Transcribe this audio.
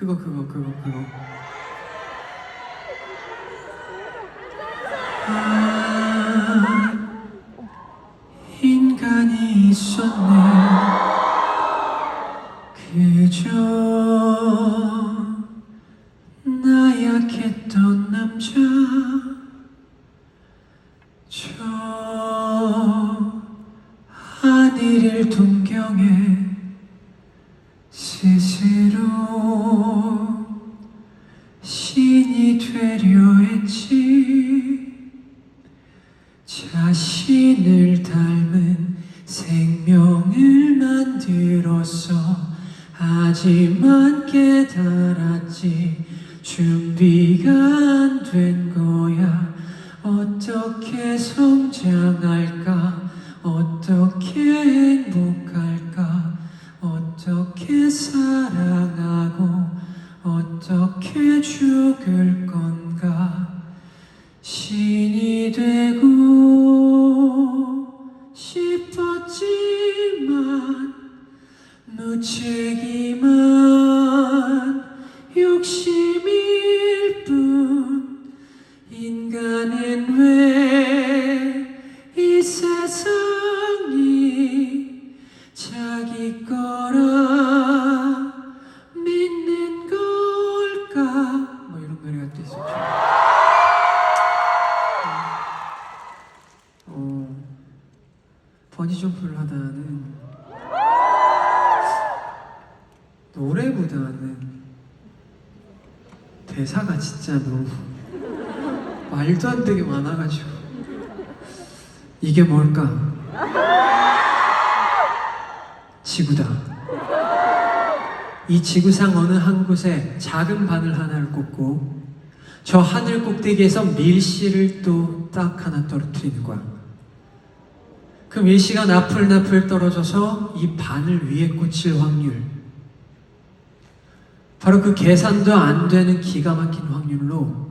그거 그거 그거 그거. 아, 인간이 있었네. 그저 나약했던 남자. 저 하늘을 동경해 스스로 신이 되려 했지. 자신을 닮은 생명을 만들었어 하지만 깨달았지. 준비가 안 된 거야. 어떻게 성장할까? 어떻게 행복할까 어떻게 사랑하고 어떻게 죽을 건가? 신이 되고 싶었지만 무책임한 욕심일 뿐 인간은 왜 이 세상이 자기 거 버니점프를 하다는 노래보다는 대사가 진짜 너무 말도 안 되게 많아가지고 이게 뭘까? 지구다. 이 지구상 어느 한 곳에 작은 바늘 하나를 꽂고 저 하늘 꼭대기에서 밀씨를 또 딱 하나 떨어뜨리는 거야. 그 밀씨가 나풀나풀 떨어져서 이 바늘 위에 꽂힐 확률. 바로 그 계산도 안 되는 기가 막힌 확률로